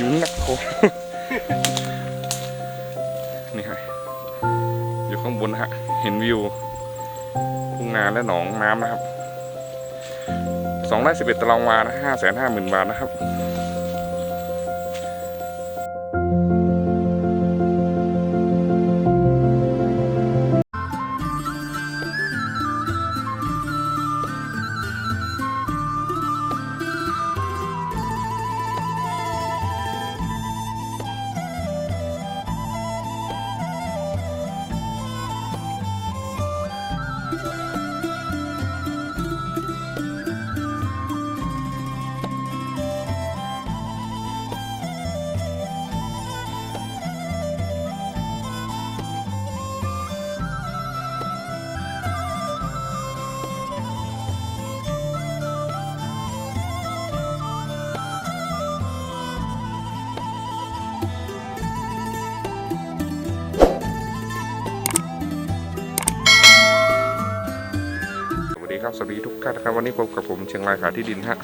ยุ่งนักโคนี่ฮะอยู่ข้างบนนะฮะ เห็นวิวทุ่งนาและหนองน้ำนะครับสองไร่สิบเอ็ดตารางวานะห้าแสนห้าหมื่นบาทนะครับ สวัสดีครับสวัสดีทุกท่านนะครับวันนี้พบกับผมเชียงรายขาที่ดินฮะ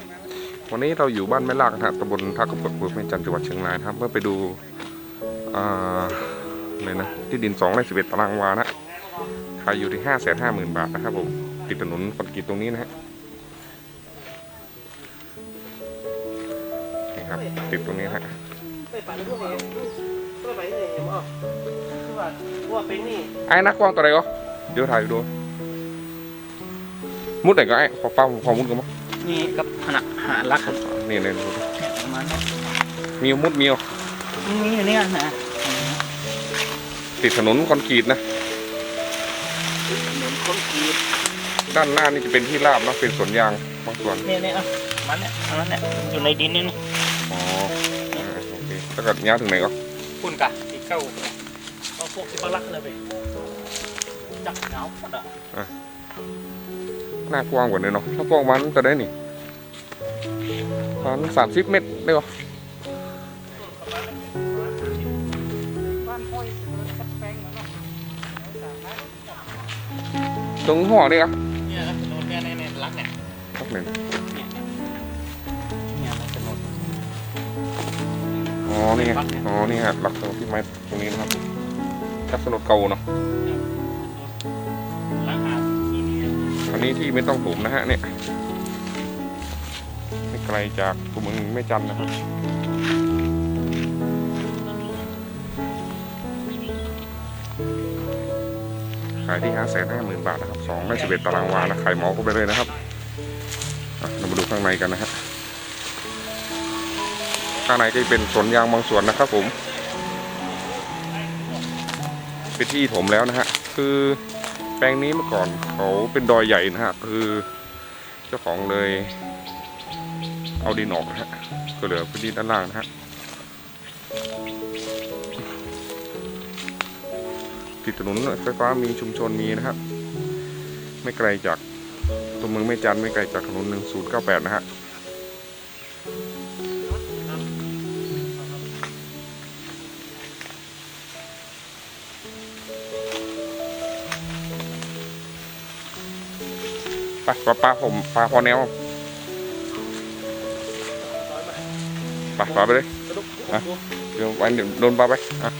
วันนี้เราอยู่บ้านแม่ลากนะฮะตำบลท่ากระปุกอำเภอแม่จันจังหวัดเชียงรายครับเพื่อไปดูอ่าเลยนะที่ดิน2ไร่11ตารางวานะขายอยู่ที่ 5 5 0 0 0 0 บาทนะครับผมติดถนนคอนกรีตตรงนี้นะฮะนี่ครับติดตรงนี้ฮะไปปั่นพวกนี้ก็ไปไหนอะว่าเป็นนี่ไอ้นักกว้างตัวไหนก็เดี๋ยวถ่ายดู มุดไหนก็ไอ้ขอป้าขอมุดกันมั้งนี่กับขนาดหารักครับนี่เลยประมาณนี้มีมุดมีเอานี่อยู่นี่นะติดถนนคอนกรีตนะถนนคนกรีดด้านหน้านี่จะเป็นที่ราบเนอะเป็นสวนยางบางส่วนเนี่ยเนี่ยอะมันเนี่ยอันนั้นเนี่ยอยู่ในดินนี่นะอ๋ออ่าโอเคถ้าเกิดย้ายถึงไหนก็คุณกะที่เก้าเอาพวกที่ปลักเลยไปจับเหงาหมดอะ หน้ากว้างกว่านี้เนาะถ้ากว้างมันจะได้นี่ประมันสามสิบเมตรได้ก็บ้านห้อยสักแปงเนาะตรงห่อนี่ครับเนี่ยถนนเนี่ยเนี่ยรักเนี่ยครับหนึ่งเนี่ยเนี่ยถนนอ๋อนี่ไงอ๋อนี่ฮะหลักตรงที่ไม้ตรงนี้นะครับลักษณะเก่าเนาะ นี้ที่ไม่ต้องถมนะฮะเนี่ยไม่ไกลจากตัวเมืองแม่จันนะครับขายที่ห้าแสนห้าหมื่นบาทนะครับสองไม่สิบเอ็ดตารางวานะขายหมอก็ไปเลยนะครับเรามาดูข้างในกันนะฮะข้างในก็จะเป็นสวนยางบางส่วนนะครับผมเป็นที่ถมแล้วนะฮะคือ ลงนี้เมื่อก่อนเขาเป็นดอยใหญ่นะฮะคือเจ้าของเลย เอาดินออกนะฮะก็เหลือพื้นที่ด้านล่างนะฮะติดถนนไฟฟ้ามีชุมชนมีนะครับ ไม่ไกลจากตัวเมืองไม่จันไม่ไกลจากถนน1098นะฮะ ปปลาปลาผมปลาพอแนวไปปลาไปเลยอะเดี๋ยววันเดี๋ยวโดนปลาไปอะ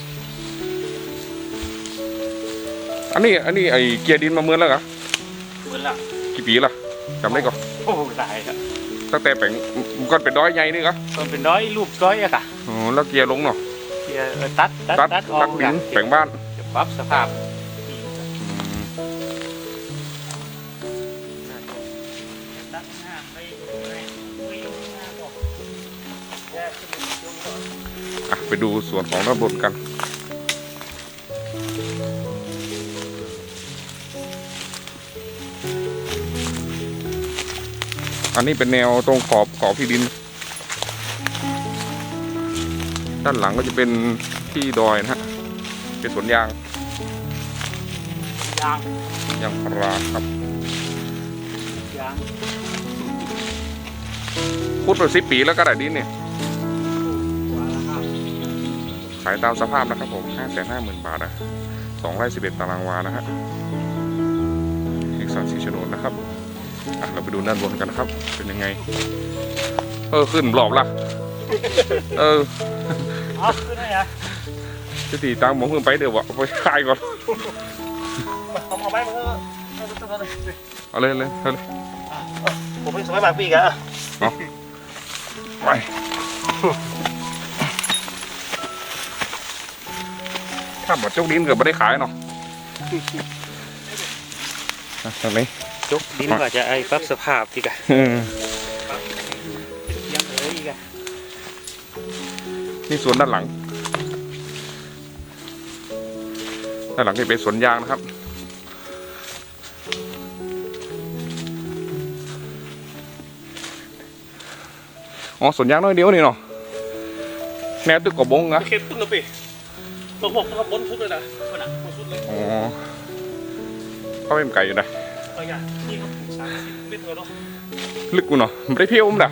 อันนี้อันนี้ไอเกียร์ดินมาเมือนแล้วเหรอเหมือนละกี่ปีละจำได้ก่อนโอ้ตายครับตั้งแต่แปลงมันก็เป็นดอยใหญ่นี่ก็มันเป็นร้อยรูปร้อยอะค่ะอ๋อแล้วเกียร์ลงเนาะเดี๋ยวเออตัดตัดตัดตัดออตักดดินแปลงบ้านจะปรับสภาพ ไปดูส่วนของด้านบนกัน อันนี้เป็นแนวตรงขอบขอบที่ดิน ด้านหลังก็จะเป็นที่ดอยนะฮะ เป็นสวนยาง ยาง ยางพาราครับ ยางพูดไปสิปีแล้วก็ได้ดินเนี่ย ขายตามสภาพนะครับผมห้าแสนห้าหมื่นบาทอะสองไร่สิบเอ็ดตารางวานะฮะเอกสารสีโฉนดนะครับอะเราไปดูด้านบนกันนะครับ เป็นยังไง เออขึ้นบลอบละเออเอาขึ้นได้ยังจะตีตังหมองเพิ่งไปเดี๋ยววะไปขายก่อนเอาเอาไปเออเอาเลยเลยเอาเลยผมไม่สมัยบางปีกันไป ถ้าหมดเจ้าดินเกิดไม่ได้ขายเนาะอะตรงนี้จกดินก็จะไอ้ปรับสภาพอีกอะอืมยังเอ้ยอีกอะนี่สวนด้านหลัง ด้านหลังนี่เป็นสวนยางนะครับอ๋อสวนยางน้อยเดียวนี่เนาะแนวตึกกบบงนะเข็มพุ่นละปี ตัวพวกตัวบนสุดเลยนะคนอะบนสุดเลยอ๋อเข้าไปไก่อยู่นะเอาอย่างนี่ก็สามสิบเมตรเลยเนาะลึกกูเนาะไม่ได้เพี้ยวมั้งด่ะ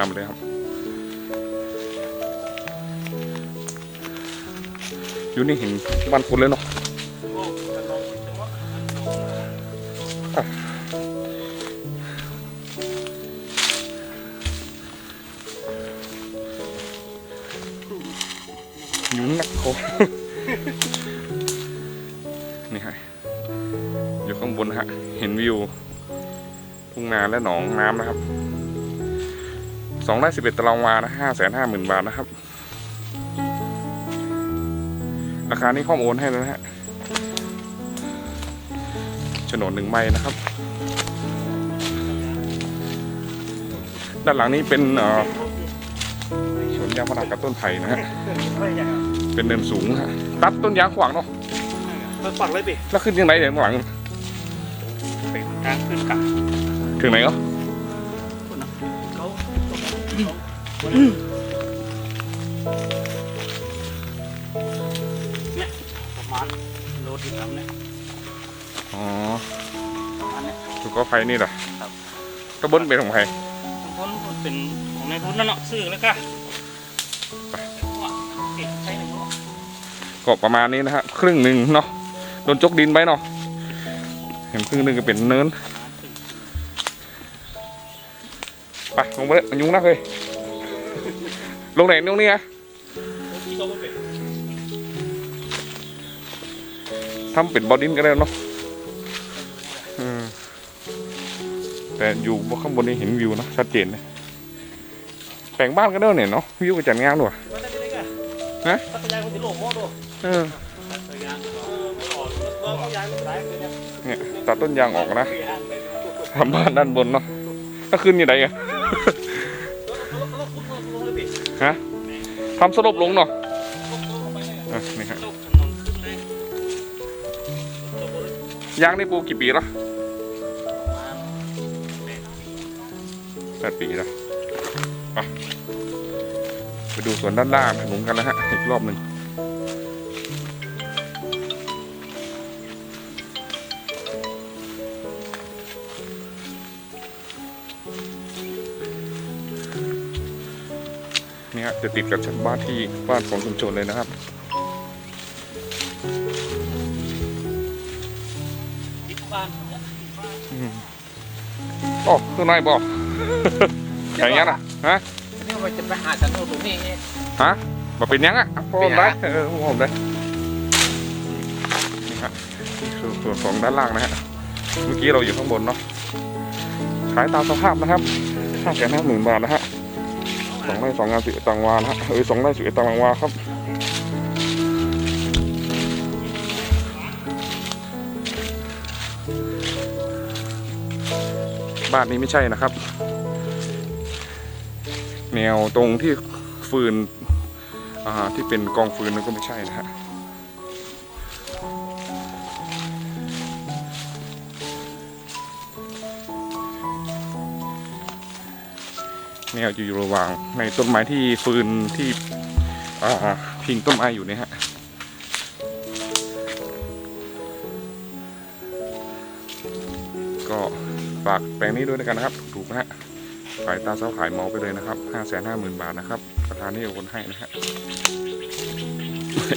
นำเลยครับ อยู่นี่เห็นบ้านคนเลยเนาะ หนองน้ำนะครับสองไร่สิบเอ็ดตารางวานะห้าแสนห้าหมื่นบาทนะครับ ราคานี้ข้อมูลให้แล้วนะฮะโฉนดหนึ่งใบนะครับ ด้านหลังนี้เป็นเอ่อสวนยางพารากับต้นไผ่นะฮะไม่อย่างเป็นเนินสูงฮะ ตัดต้นยางขวางเนาะมันฝังเลยปีแล้วขึ้นยังไงเดี๋ยวข้างหลังเป็นการขึ้นกับ ถึงไหนก็เขาเนี่ยประมาณโลที่ทำเนี่ยอ๋อประมาณเนี่ยถูกก็ไฟนี่แหละครับกระเบิ้ลเป็นของใครบางคนเป็นของในทุนนั่นเนาะซื้อแล้วก็ว่าเก็บใช้หนึ่งเนาะก็ประมาณนี้นะฮะครึ่งหนึ่งเนาะโดนจกดินไปเนาะเห็นครึ่งหนึ่งก็เป็นเนิน ลงไปเลยมันยุงนักเลย ลงไหนลงนี่ไงที่เป็นทำเป็นบอดินก็ได้เนาะแต่อยู่บข้างบนนี่เห็นวิวนะชัดเจนเลยแต่งบ้านก็ได้เนี่ยเนาะวิวก็จัดงานด้วยนะพัทยาคนที่โลกมอดูเออพัทยาเออไม่ออกเออพัทยาไม่ได้เลยนี่ยตัดต้นยางออกนะทยาเลยทำบ้านด้านบนเนาะถ้าขึ้นอยู่ไหนอะ ฮะทำสลบลงเนาะลงลงไปเลยอะนี่ฮะยลงเลยยางนี่ปูกี่ปีละแปดปีละไปดูส่วนด้านล่างหนุนกันนะฮะ อีกรอบหนึ่ง นี่ฮะจะติดกับชั้นบ้านที่บ้านของชุมชนเลยนะครับติดบ้านเนี่ยโอ้ข้างในบอกอย่างนี้นะฮะนี่มันจะไปหาฉันตรงนี้ฮะมาเป็นยังอะพผมได้เออผมได้นี่ฮะนี่คือส่วนของด้านล่างนะฮะเมื่อกี้เราอยู่ข้างบนเนาะขายตามสภาพนะครับห้าแสนห้าหมื่นบาทนะฮะ สองไร่สองงานสิบเอ็ดตารางวานะฮะเออสองไร่สิบเอ็ดตารางวาครับบ้านนี้ไม่ใช่นะครับ แนวตรงที่ฟืนที่เป็นกองฟืนนั่นก็ไม่ใช่นะฮะ แนวอยู่ระหว่างในต้นไม้ที่ฟืนที่พิงต้นไม้อยู่เนี่ยฮะก็ฝากแปลงนี้ด้วยกันนะครับ ถูกๆนะฮะขายตาเสาขายเมาไปเลยนะครับ 5 5 0 0 0 0 บาทนะครับ ปราคานที่โอนให้นะฮะ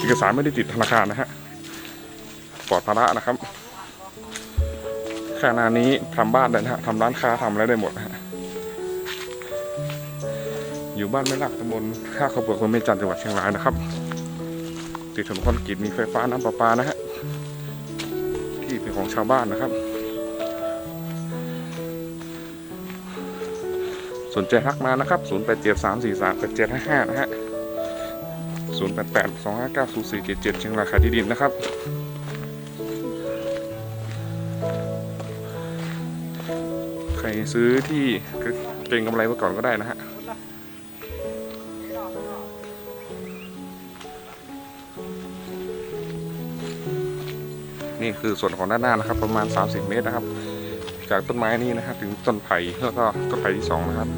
เอกสารไม่ได้ติดธนาคารนะฮะ ปลอดภาระนะครับ ขณะนี้ทำบ้านได้นะฮะทำร้านค้าทำอะไรได้หมดนะฮะ อยู่บ้านไม่ลักตำบลท่าข้าวเปลือกอำเภอแม่จันทร์จังหวัดเชียงรายนะครับติดถนนคอนกรีตมีไฟฟ้าน้ำประปานะฮะที่เป็นของชาวบ้านนะครับ สนใจทักมานะครับ 0 8 7 3 4 3 8 7 5 5 นะฮะ 0 8 8 2 5 9 0 4 7 7 เชียงรายขายที่ดินนะครับ ใครซื้อที่เก่งกำไรไว้ก่อนก็ได้นะฮะ นี่คือส่วนของด้านหน้านะครับ ประมาณ 30 เมตรนะครับ จากต้นไม้นี้นะครับ ถึงต้นไผ่แล้วก็ต้นไผ่ที่สองนะครับ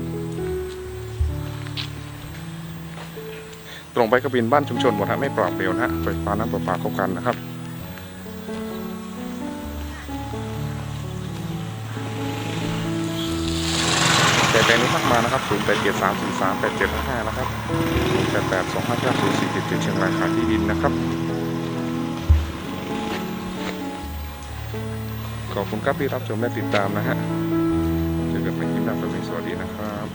ตรงไปก็เป็นบ้านชุมชนหมดฮะไม่เปล่าเปลี่ยวนะฮะไฟฟ้าน้ำประปาเข้ากันนะครับแต่แปลงนี้ทักมานะครับ 0 8 7 3 4 3 8 7 5 5 นะครับ 0 8 8 2 5 9 0 4 7 7เชียงรายขายที่ดินนะครับ ขอบคุณครับที่รับชมและติดตามนะฮะ เจอกันใหม่คลิปหน้าสวัสดีนะครับ